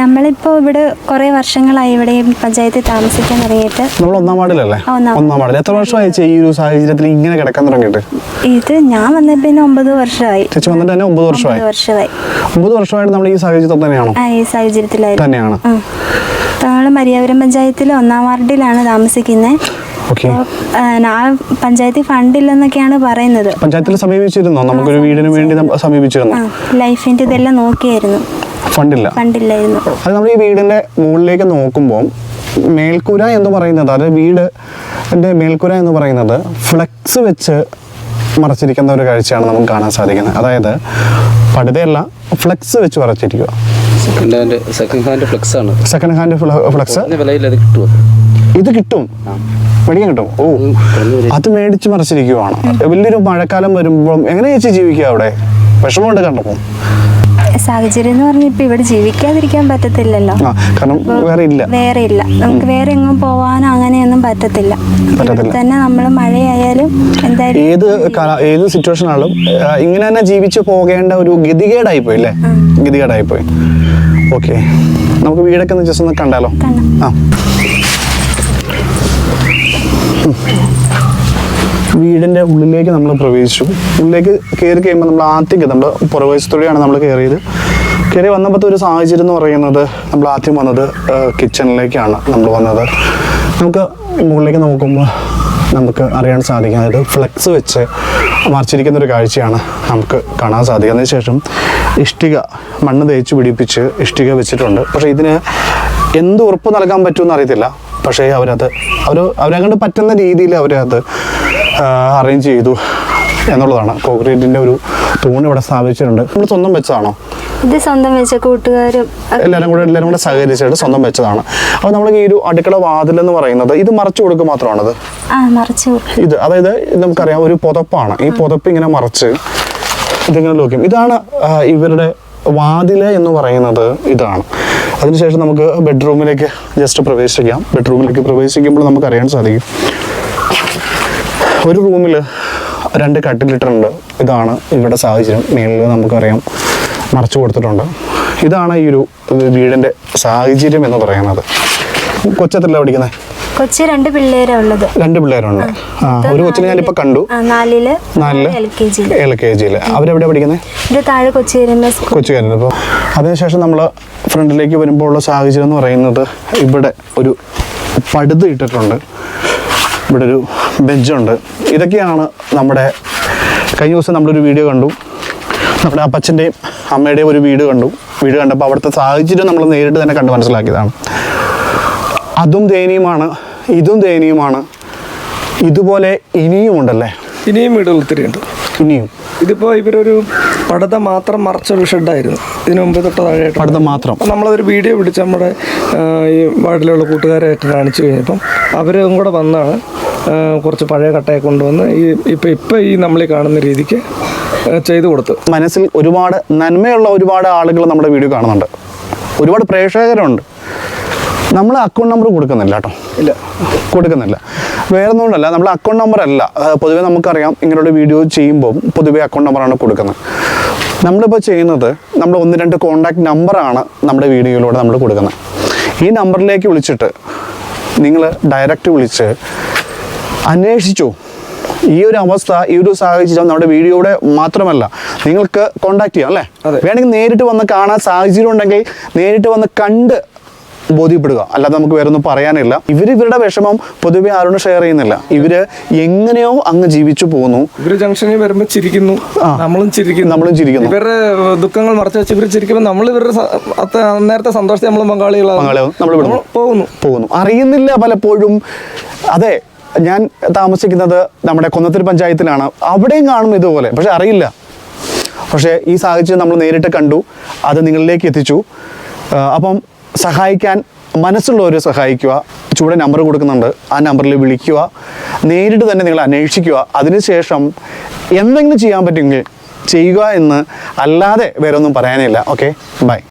നമ്മളിപ്പോ ഇവിടെ കുറെ വർഷങ്ങളായി ഇവിടെ പഞ്ചായത്തിൽ താമസിക്കാൻ തുടങ്ങിയിട്ട് നമ്മൾ ഒന്നാം വാർഡിലല്ലേ? ഒന്നാം വാർഡിൽ എത്ര വർഷമായി ഈ ഒരു സാഹചര്യത്തിൽ ഇങ്ങനെ കിടക്കാൻ തുടങ്ങിയിട്ട്? ഇത് ഞാൻ വന്ന പിന്നെ ഒമ്പത് വർഷമായി. ചേച്ചി വന്നിട്ട് തന്നെ ഒമ്പത് വർഷമായി? വർഷമായി. ഒമ്പത് വർഷമായിട്ട് നമ്മൾ ഈ സാഹചര്യത്തിൽ തന്നെയാണോ? ഈ സാഹചര്യത്തിലായിരുന്നു. തന്നെയാണ്. നമ്മൾ മരിയാപുരം പഞ്ചായത്തിലെ ഒന്നാം വാർഡിലാണ് താമസിക്കുന്നത് പഞ്ചായത്തിൽ ഫണ്ട് ഇല്ലെന്നൊക്കെയാണ് പറയുന്നത്. പഞ്ചായത്തിൽ സമീപിച്ചിരുന്നോ? നമുക്കൊരു വീടിന് വേണ്ടി സമീപിച്ചിരുന്നു. ലൈഫിന്റെ ഇതെല്ലാം നോക്കിയായിരുന്നു. ഫണ്ടില്ല. ഫണ്ടില്ലായിരുന്നു. അത് നമ്മൾ ഈ വീടിന്റെ മുകളിലേക്ക് നോക്കുമ്പോൾ മേൽക്കൂര എന്ന് പറയുന്നത് അതായത് വീട് എന്റെ മേൽക്കൂര എന്ന് പറയുന്നത് ഫ്ലെക്സ് വെച്ച് മറച്ചിരിക്കുന്ന ഒരു കാഴ്ചയാണ് നമുക്ക് കാണാൻ സാധിക്കുന്നത്. അതായത് പടുതയല്ല ഫ്ലെക്സ് വെച്ച് മറച്ചിരിക്കുക. Second hand second hand flex ആണ്. സെക്കൻഡ് ഹാൻഡ് ഫ്ലെക്സ് കുറഞ്ഞ വിലയിൽ അത് കിട്ടുമോ ഇത് കിട്ടും. മേടിക്കാൻ കിട്ടും. ഓ അത് മേടിച്ച് മറച്ചിരിക്കുവാണ്. വലിയൊരു മഴക്കാലം വരുമ്പോൾ എങ്ങനെ ചേച്ചി ജീവിക്കുക അവിടെ? വിഷമമുണ്ട് കണ്ടപ്പോൾ. സാഹചര്യം എന്ന് പറഞ്ഞാൽ ഇപ്പൊ ഇവിടെ ജീവിക്കാതിരിക്കാൻ പറ്റത്തില്ലല്ലോ. കാരണം വേറെ ഇല്ല. വേറെ ഇല്ല. നമുക്ക് വേറെ എങ്ങും പോവാനോ അങ്ങനെയൊന്നും പറ്റത്തില്ല. തന്നെ നമ്മൾ മഴയായാലും എന്തായാലും ഏത് ഏത് സിറ്റുവേഷൻ ആണെങ്കിലും ഇങ്ങനെ തന്നെ ജീവിച്ചു പോകേണ്ട ഒരു ഗതികേടായി പോയി അല്ലേ ഗതികേടായി പോയി ഓക്കെ. നമുക്ക് വീടൊക്കെ ഒന്ന് ജസ്റ്റ് ഒന്ന് കണ്ടാലോ? ആ. ഉം. വീടിന്റെ ഉള്ളിലേക്ക് നമ്മൾ പ്രവേശിച്ചു. ഉള്ളിലേക്ക് കയറി കഴിയുമ്പോൾ നമ്മൾ ആദ്യം നമ്മൾ പുറവേശത്തോടെയാണ് നമ്മൾ കയറിയത് കയറി വന്നപ്പോഴത്തെ ഒരു സാഹചര്യം എന്ന് പറയുന്നത് നമ്മൾ ആദ്യം വന്നത് കിച്ചണിലേക്കാണ് നമ്മൾ വന്നത്. നമുക്ക് മുകളിലേക്ക് നോക്കുമ്പോൾ നമുക്ക് അറിയാൻ സാധിക്കും. അതായത് ഫ്ലെക്സ് വെച്ച് മറിച്ചിരിക്കുന്ന ഒരു കാഴ്ചയാണ് നമുക്ക് കാണാൻ സാധിക്കുക അതിന് ശേഷം ഇഷ്ടിക മണ്ണ് തേച്ച് പിടിപ്പിച്ച് ഇഷ്ടിക വെച്ചിട്ടുണ്ട്. പക്ഷേ ഇതിന് എന്ത് ഉറപ്പ് നൽകാൻ പറ്റുമെന്ന് അറിയത്തില്ല. പക്ഷേ അവരത് അവർ അവരെ കണ്ട് പറ്റുന്ന രീതിയിൽ അവരത് അറേഞ്ച് ചെയ്തു എന്നുള്ളതാണ്. കോൺക്രീറ്റിന്റെ ഒരു തൂണ് ഇവിടെ സ്ഥാപിച്ചിട്ടുണ്ട്. നമ്മൾ സ്വന്തം വെച്ചതാണോ? ഇത് സ്വന്തം വെച്ച കൂട്ടുകാരും എല്ലാവരും കൂടെ എല്ലാവരും കൂടെ സഹകരിച്ചിട്ട് സ്വന്തം വെച്ചതാണ്. അപ്പോൾ നമ്മൾ ഈ ഒരു അടുക്കള വാതിൽ എന്ന് പറയുന്നത് ഇത് മറച്ചു കൊടുക്കുക മാത്രമാണത്? മറിച്ച് ഇത് അതായത് നമുക്കറിയാം ഒരു പുതപ്പാണ്. ഈ പുതപ്പ് ഇങ്ങനെ മറച്ച് ഇതിങ്ങനെ നോക്കും ഇതാണ് ഇവരുടെ വാതിൽ എന്ന് പറയുന്നത് ഇതാണ്. അതിനുശേഷം നമുക്ക് ബെഡ്റൂമിലേക്ക് ജസ്റ്റ് പ്രവേശിക്കാം. ബെഡ്റൂമിലേക്ക് പ്രവേശിക്കുമ്പോൾ നമുക്ക് അറിയാൻ സാധിക്കും. ഒരു റൂമിൽ രണ്ട് കട്ടിലിട്ടുണ്ട് ഇതാണ് ഇവിടെ സാഹചര്യം. മേളിൽ നമുക്കറിയാം മറച്ചു കൊടുത്തിട്ടുണ്ട്. ഇതാണ് ഈ ഒരു വീടിന്റെ സാഹചര്യം എന്ന് പറയുന്നത്. കൊച്ചത്തല്ല പഠിക്കുന്നത് കൊച്ചി രണ്ട് പിള്ളേരാ ഉള്ളത്. രണ്ട് പിള്ളേരുണ്ട്. ഒരു കൊച്ചിനെ ഞാനിപ്പോ കണ്ടു. നാലിൽ. നാലിൽ? എൽ കെ ജിയിൽ. അവരെവിടെ പഠിക്കുന്നത് താഴെ കൊച്ചി വരുമ്പോ സ്കൂൾ. കൊച്ചുകാരൻ അപ്പോൾ അതിനുശേഷം നമ്മൾ ഫ്രണ്ടിലേക്ക് വരുമ്പോൾ ഉള്ള സാഹചര്യം എന്ന് പറയുന്നത് ഇവിടെ ഒരു പടുത് ഇട്ടിട്ടുണ്ട്. ഇവിടെ ഒരു ബെഞ്ചുണ്ട് ഇതൊക്കെയാണ് നമ്മുടെ കഴിഞ്ഞ ദിവസം നമ്മളൊരു വീഡിയോ കണ്ടു. നമ്മുടെ അപ്പച്ചന്റെയും അമ്മയുടെയും ഒരു വീട് കണ്ടു. വീട് കണ്ടപ്പോൾ അവിടുത്തെ സാഹചര്യം നമ്മൾ നേരിട്ട് തന്നെ കണ്ട് മനസ്സിലാക്കിയതാണ്. അതും ദയനീയമാണ് ഇതും ദയനീയമാണ്. ഇതുപോലെ ഇനിയും ഉണ്ടല്ലേ? ഇനിയും വീടുകൾ ഒത്തിരി ഉണ്ട് ഇനിയും. ഇതിപ്പോൾ ഇവരൊരു പടുത മാത്രം മറച്ചൊരു ഷെഡായിരുന്നു ഇതിനു മുമ്പ് തൊട്ട് താഴെയായിട്ട്. പടുത മാത്രം. നമ്മളൊരു നമ്മളതൊരു വീഡിയോ പിടിച്ച് നമ്മുടെ ഈ വാർഡിലുള്ള കൂട്ടുകാരായിട്ട് കാണിച്ചു കഴിഞ്ഞപ്പം അവരും കൂടെ വന്നാണ്. കുറച്ച് പഴയ കട്ടയെ കൊണ്ടുവന്ന് ഈ ഇപ്പം ഇപ്പം ഈ നമ്മൾ കാണുന്ന രീതിക്ക് ചെയ്തു കൊടുത്തു. മനസ്സിൽ ഒരുപാട് നന്മയുള്ള ഒരുപാട് ആളുകൾ നമ്മുടെ വീഡിയോ കാണുന്നുണ്ട്. ഒരുപാട് പ്രേക്ഷകരുണ്ട്. നമ്മൾ അക്കൗണ്ട് നമ്പർ കൊടുക്കുന്നില്ല കേട്ടോ. ഇല്ല. കൊടുക്കുന്നില്ല. വേറെ ഒന്നുകൊണ്ടല്ല നമ്മൾ അക്കൗണ്ട് നമ്പർ അല്ല. പൊതുവേ നമുക്കറിയാം ഇങ്ങനെയുള്ള വീഡിയോ ചെയ്യുമ്പോൾ പൊതുവേ അക്കൗണ്ട് നമ്പറാണ് കൊടുക്കുന്നത്. നമ്മളിപ്പോൾ ചെയ്യുന്നത് നമ്മൾ ഒന്ന് രണ്ട് കോണ്ടാക്ട് നമ്പറാണ് നമ്മുടെ വീഡിയോയിലൂടെ നമ്മൾ കൊടുക്കുന്നത്. ഈ നമ്പറിലേക്ക് വിളിച്ചിട്ട് നിങ്ങൾ ഡയറക്റ്റ് വിളിച്ച് അന്വേഷിച്ചു. ഈ ഒരു അവസ്ഥ ഈ ഒരു സാഹചര്യം നമ്മുടെ വീഡിയോയുടെ മാത്രമല്ല നിങ്ങൾക്ക് കോണ്ടാക്ട് ചെയ്യാം അല്ലേ? വേണമെങ്കിൽ നേരിട്ട് വന്ന് കാണാൻ സാഹചര്യം ഉണ്ടെങ്കിൽ നേരിട്ട് വന്ന് കണ്ട് ബോധ്യപ്പെടുക. അല്ലാതെ നമുക്ക് വേറെ ഒന്നും പറയാനില്ല. ഇവർ ഇവരുടെ വിഷമം പൊതുവെ ആരോടും ഷെയർ ചെയ്യുന്നില്ല. ഇവർ എങ്ങനെയോ അങ്ങ് ജീവിച്ചു പോകുന്നു ഇവർ ജംഗ്ഷനിൽ വരുമ്പോൾ ചിരിക്കുന്നു. നമ്മളും ചിരിക്കുന്നു. നമ്മളും ചിരിക്കുന്നു. ഇവരുടെ ദുഃഖങ്ങൾ മറച്ചു വെച്ച് ഇവർ ചിരിക്കുമ്പോൾ നമ്മൾ ഇവരുടെ നേരത്തെ സന്തോഷത്തെ നമ്മൾ പങ്കാളികളാണ് നമ്മൾ. പോകുന്നു. പോകുന്നു. അറിയുന്നില്ല പലപ്പോഴും. അതെ ഞാൻ താമസിക്കുന്നത് നമ്മുടെ കൊന്നത്തൂർ പഞ്ചായത്തിലാണ്. അവിടെയും കാണും ഇതുപോലെ. പക്ഷെ അറിയില്ല. പക്ഷേ ഈ സാഹചര്യം നമ്മൾ നേരിട്ട് കണ്ടു. അത് നിങ്ങളിലേക്ക് എത്തിച്ചു. അപ്പം സഹായിക്കാൻ മനസ്സുള്ളവർ സഹായിക്കുക. ചൂടെ നമ്പർ കൊടുക്കുന്നുണ്ട്. ആ നമ്പറിൽ വിളിക്കുക. നേരിട്ട് തന്നെ നിങ്ങൾ അന്വേഷിക്കുക. അതിനുശേഷം എന്തെങ്കിലും ചെയ്യാൻ പറ്റുമെങ്കിൽ ചെയ്യുക എന്ന് അല്ലാതെ വേറെ ഒന്നും പറയാനില്ല. ഓക്കെ? ബൈ.